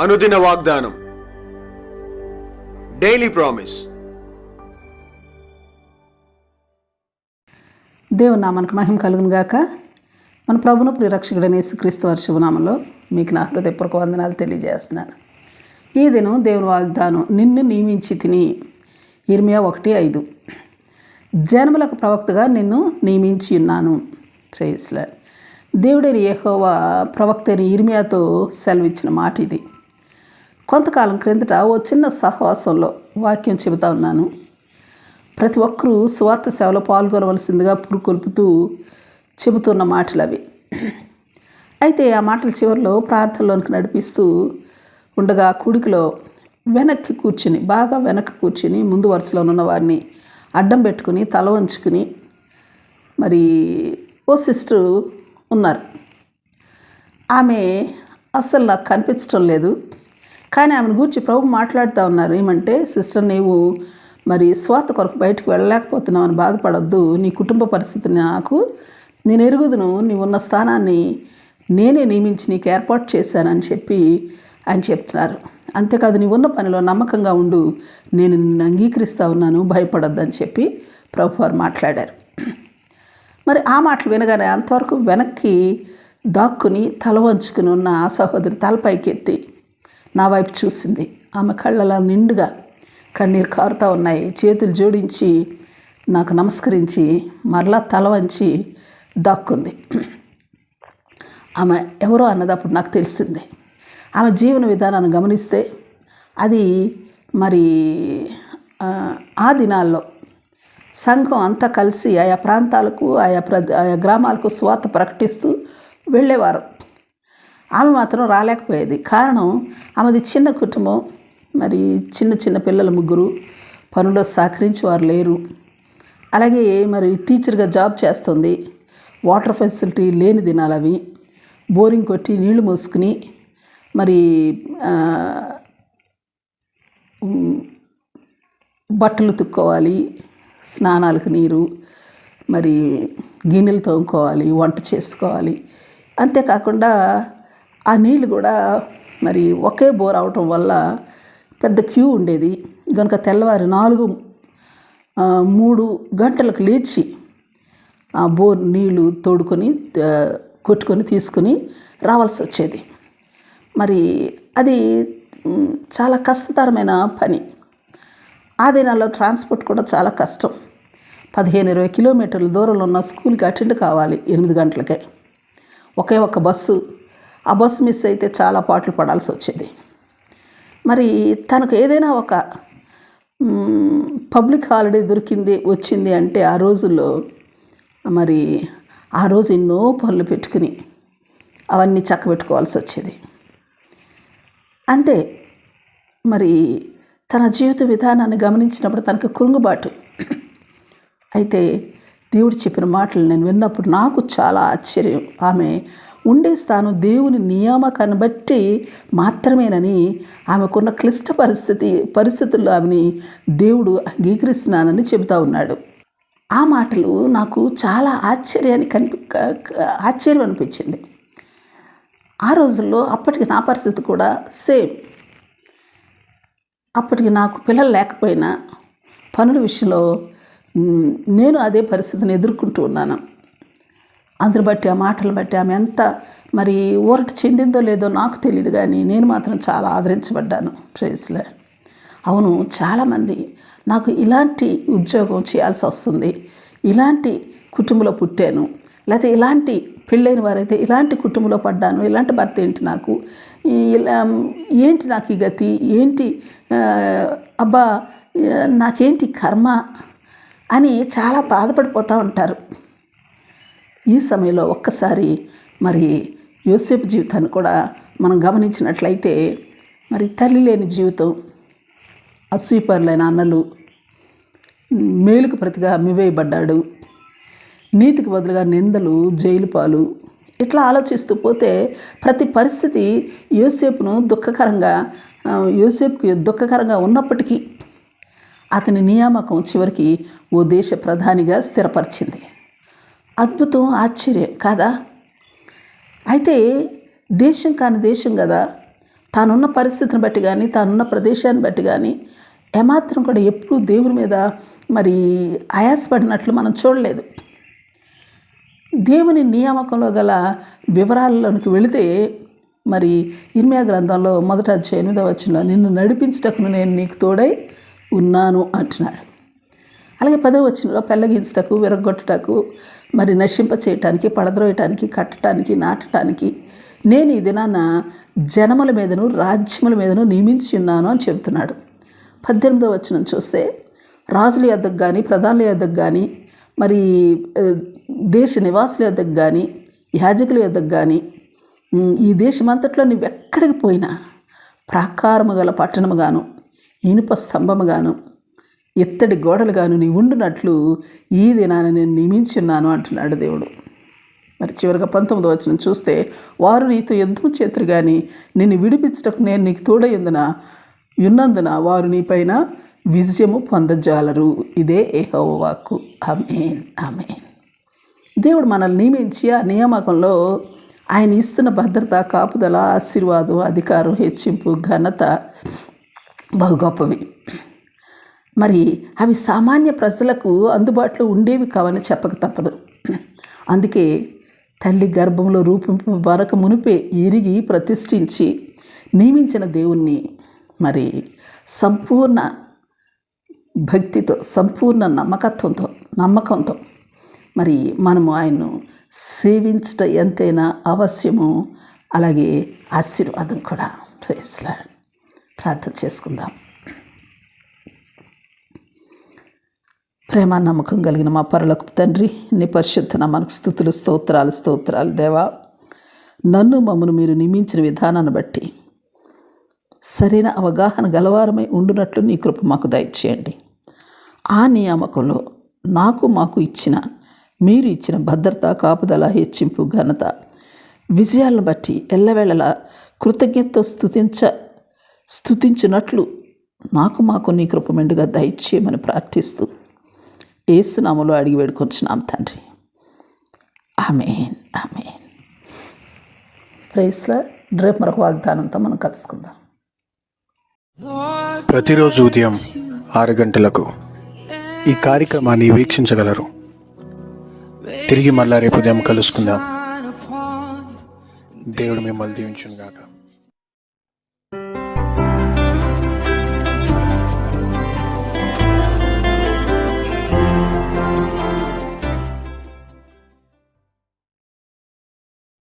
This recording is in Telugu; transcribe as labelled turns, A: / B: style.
A: అనుదిన వాగ్దానం. డైలీ ప్రామిస్
B: దేవుని నామానికి మహిమ కలుగును గాక. మన ప్రభును ప్రిరక్షకుడైన యేసుక్రీస్తు వారి శుభనామంలో మీకు నా హృదయపూర్వక వందనాలు తెలియజేస్తున్నాను. ఈ దినం దేవుని వాగ్దానం నిన్ను నియమించి తిని. ఇర్మియా ఒకటి ఐదు. జనములకు ప్రవక్తగా నిన్ను నియమించి ఉన్నాను. ప్రేయస్లాడ్ దేవుడైన యెహోవా ప్రవక్త అయిన ఇర్మియాతో సెలవిచ్చిన మాట ఇది కొంతకాలం క్రిందట ఓ చిన్న సహవాసంలో వాక్యం చెబుతా ఉన్నాను. ప్రతి ఒక్కరూ స్వార్థ సేవలో పాల్గొనవలసిందిగా పురుకొల్పుతూ చెబుతున్న మాటలు అవి అయితే ఆ మాటల చివరిలో ప్రార్థనలోనికి నడిపిస్తూ ఉండగా కుడికిలో వెనక్కి కూర్చుని బాగా వెనక్కి కూర్చుని ముందు వరుసలో ఉన్న వారిని అడ్డం పెట్టుకుని తల వంచుకుని మరి ఓ సిస్టర్ ఉన్నారు. ఆమె అస్సలు నాకు కనిపించడం లేదు. కానీ ఆమెను గురించి ప్రభు మాట్లాడుతూ ఉన్నారు. ఏమంటే సిస్టర్ నీవు మరి స్వాత కొరకు బయటకు వెళ్ళలేకపోతున్నావు అని బాధపడొద్దు. నీ కుటుంబ పరిస్థితి నాకు నేను ఎరుగుదును. నీవున్న స్థానాన్ని నేనే నియమించి నీకు ఏర్పాటు చేశానని చెప్పి ఆయన చెప్తున్నారు. అంతేకాదు నీవు ఉన్న పనిలో నమ్మకంగా ఉండు. నేను నిన్ను అంగీకరిస్తూ ఉన్నాను. భయపడొద్దని చెప్పి ప్రభు వారు మాట్లాడారు. మరి ఆ మాటలు వినగానే అంతవరకు వెనక్కి దాక్కుని తల వంచుకుని ఉన్న ఆ సహోదరి తలపైకెత్తి నా వైపు చూసింది. ఆమె కళ్ళలో నిండుగా కన్నీరు కారుతూ ఉన్నాయి. చేతులు జోడించి నాకు నమస్కరించి మరలా తల వంచి దాక్కుంది. ఆమె ఎవరో అన్నది అప్పుడు నాకు తెలిసింది. ఆమె జీవన విధానాన్ని గమనిస్తే అది మరి ఆ, దినాల్లో సంఘం అంతా కలిసి ఆయా ప్రాంతాలకు ఆయా ప్ర ఆయా గ్రామాలకు స్వాత ప్రకటిస్తూ వెళ్ళేవారు. ఆమె మాత్రం రాలేకపోయేది. కారణం ఆమెది చిన్న కుటుంబం. మరి చిన్న చిన్న పిల్లల ముగ్గురు. పనుల్లో సహకరించి వారు లేరు. అలాగే మరి టీచర్గా జాబ్ చేస్తుంది. వాటర్ ఫెసిలిటీ లేని దినాలు అవి. బోరింగ్ కొట్టి నీళ్ళు మోసుకుని మరి బట్టలు తుక్కోవాలి స్నానాలకు నీరు మరి గిన్నెలు తోముకోవాలి వంట చేసుకోవాలి. అంతేకాకుండా ఆ నీళ్ళు కూడా మరి ఒకే బోర్ అవటం వల్ల పెద్ద క్యూ ఉండేది. కనుక తెల్లవారి నాలుగు మూడు గంటలకు లేచి ఆ బోర్ నీళ్ళు తోడుకొని కొట్టుకొని తీసుకొని రావాల్సి వచ్చేది. మరి అది చాలా కష్టతరమైన పని. ఆ దినాల్లో ట్రాన్స్పోర్ట్ కూడా చాలా కష్టం. పదిహేను ఇరవై కిలోమీటర్ల దూరంలో ఉన్న స్కూల్కి అటెండ్ కావాలి ఎనిమిది గంటలకే. ఒకే ఒక బస్సు ఆ బస్సు మిస్ అయితే చాలా పాటలు పడాల్సి వచ్చేది. మరి తనకు ఏదైనా ఒక పబ్లిక్ హాలిడే దొరికింది వచ్చింది అంటే ఆ రోజుల్లో మరి ఆ రోజు ఎన్నో పనులు పెట్టుకుని అవన్నీ చక్కబెట్టుకోవాల్సి వచ్చేది. అంతే మరి తన జీవిత విధానాన్ని గమనించినప్పుడు తనకు కృంగుబాటు అయితే దేవుడు చెప్పిన మాటలు నేను విన్నప్పుడు నాకు చాలా ఆశ్చర్యం. ఆమె ఉండే స్థానం దేవుని నియామకాన్ని బట్టి మాత్రమేనని ఆమెకున్న క్లిష్ట పరిస్థితి పరిస్థితుల్లో ఆమెని దేవుడు అంగీకరిస్తున్నానని చెబుతా ఉన్నాడు. ఆ మాటలు నాకు చాలా ఆశ్చర్యాన్ని కనిపి ఆశ్చర్యం అనిపించింది. ఆ రోజుల్లో అప్పటికి నా పరిస్థితి కూడా సేమ్. అప్పటికి నాకు పిల్లలు లేకపోయినా పనుల విషయంలో నేను అదే పరిస్థితిని ఎదుర్కొంటూ ఉన్నాను. అందరు బట్టి ఆ మాటలు బట్టి ఆమె ఎంత మరి ఊరట చెందిందో లేదో నాకు తెలియదు కానీ నేను మాత్రం చాలా ఆదరించబడ్డాను. ప్రేస్లే అవును చాలామంది నాకు ఇలాంటి ఉద్యోగం చేయాల్సి వస్తుంది. ఇలాంటి కుటుంబంలో పుట్టాను. లేకపోతే ఇలాంటి పెళ్ళైన వారైతే ఇలాంటి కుటుంబంలో పడ్డాను. ఇలాంటి భర్త ఏంటి నాకు? ఇలా ఏంటి నాకు ఈ గతి? ఏంటి అబ్బా నాకేంటి కర్మ? అని చాలా బాధపడిపోతూ ఉంటారు. ఈ సమయంలో ఒక్కసారి మరి యోసేపు జీవితాన్ని కూడా మనం గమనించినట్లయితే మరి తల్లి లేని జీవితం అసూయపరులైన అన్నలు మేలుకు ప్రతిగా అమ్మివేయబడ్డాడు నీతికి బదులుగా నిందలు జైలు పాలు ఇట్లా ఆలోచిస్తూ పోతే ప్రతి పరిస్థితి యోసేపును దుఃఖకరంగా ఆ, యోసేపుకి దుఃఖకరంగా ఉన్నప్పటికీ అతని నియామకం చివరికి ఓ దేశ ప్రధానిగా స్థిరపరిచింది. అద్భుతం ఆశ్చర్యం కాదా? అయితే దేశం కాని దేశం కదా. తానున్న పరిస్థితిని బట్టి కానీ తానున్న ప్రదేశాన్ని బట్టి కానీ ఏమాత్రం కూడా ఎప్పుడూ దేవుని మీద మరి ఆయాసపడినట్లు మనం చూడలేదు. దేవుని నియామకంలో గల వివరాలలోనికి వెళితే మరి ఇర్మియా గ్రంథంలో మొదట ఎనిమిదో వచ్చిన నిన్ను నడిపించటకును నేను నీకు తోడై ఉన్నాను అంటున్నాడు. అలాగే పదో వచ్చినలో పెళ్ళగించటకు విరగొట్టటకు మరి నశింప చేయటానికి పడద్రోయటానికి కట్టడానికి నాటటానికి నేను ఈ దినాన జనముల మీదను రాజ్యముల మీదను నియమించి ఉన్నాను అని చెబుతున్నాడు. పద్దెనిమిదో వచనం చూస్తే రాజుల యొద్దకు కానీ ప్రధానుల యొద్దకు కానీ మరి దేశ నివాసుల యొద్దకు కానీ యాజకుల యొద్దకు కానీ ఈ దేశమంతట్లో నువ్వు ఎక్కడికి పోయినా ప్రాకారము గల పట్టణముగాను ఇనుప స్తంభముగాను ఇత్తడి గోడలుగాను నీ ఉండునట్లు ఈ దినాన నేను నియమించున్నాను అంటున్నాడు దేవుడు. మరి చివరిగా పంతొమ్మిది వచ్చిన చూస్తే వారు నీతో ఎంతో చేతురు కానీ నిన్ను విడిపించటకు నేను నీకు తోడయ్యందున ఉన్నందున వారు నీపైన విజయము పొందజాలరు. ఇదే ఏహోవాకు అమేన్ అమేన్ దేవుడు మనల్ని నియమించి ఆ నియామకంలో ఆయన ఇస్తున్న భద్రత కాపుదల ఆశీర్వాదం అధికారం హెచ్చింపు ఘనత బహు గొప్పవి. మరి అవి సామాన్య ప్రజలకు అందుబాటులో ఉండేవి కావని చెప్పక తప్పదు. అందుకే తల్లి గర్భంలో రూపింపు బరక మునిపే ఎరిగి ప్రతిష్ఠించి నియమించిన దేవుణ్ణి మరి సంపూర్ణ భక్తితో సంపూర్ణ నమ్మకత్వంతో నమ్మకంతో మరి మనము ఆయన్ను సేవించట ఎంతైనా అవశ్యము. అలాగే ఆశీర్వాదం కూడా. ప్రేస్లా ప్రార్థన చేసుకుందాం. ప్రేమ నమ్మకం కలిగిన మా పరులకు తండ్రి నీ పరిశుద్ధ మనకు స్థుతులు స్తోత్రాలు స్తోత్రాలు. దేవా నన్ను మమ్మను మీరు నియమించిన విధానాన్ని బట్టి సరైన అవగాహన గలవారమై ఉండునట్లు నీ కృప మాకు దయచేయండి. ఆ నియామకంలో నాకు మాకు ఇచ్చిన మీరు ఇచ్చిన భద్రత కాపుదల హెచ్చింపు ఘనత విజయాలను బట్టి ఎల్లవేళలా కృతజ్ఞతతో స్థుతించ స్థుతించినట్లు నాకు మాకు నీ కృప మెండుగా దయచేయమని ప్రార్థిస్తూ ఏసునామలో అడిగి వేడుకొంచున్నాం తండ్రి. Amen amen. ప్రైస్లో రేపు మరొక వాగ్దానంతో మనం కలుసుకుందాం.
A: ప్రతిరోజు ఉదయం ఆరు గంటలకు ఈ కార్యక్రమాన్ని వీక్షించగలరు. తిరిగి మళ్ళా రేపు ఉదయం కలుసుకుందాం. దేవుడు మిమ్మల్ని దీవించుగాక గాక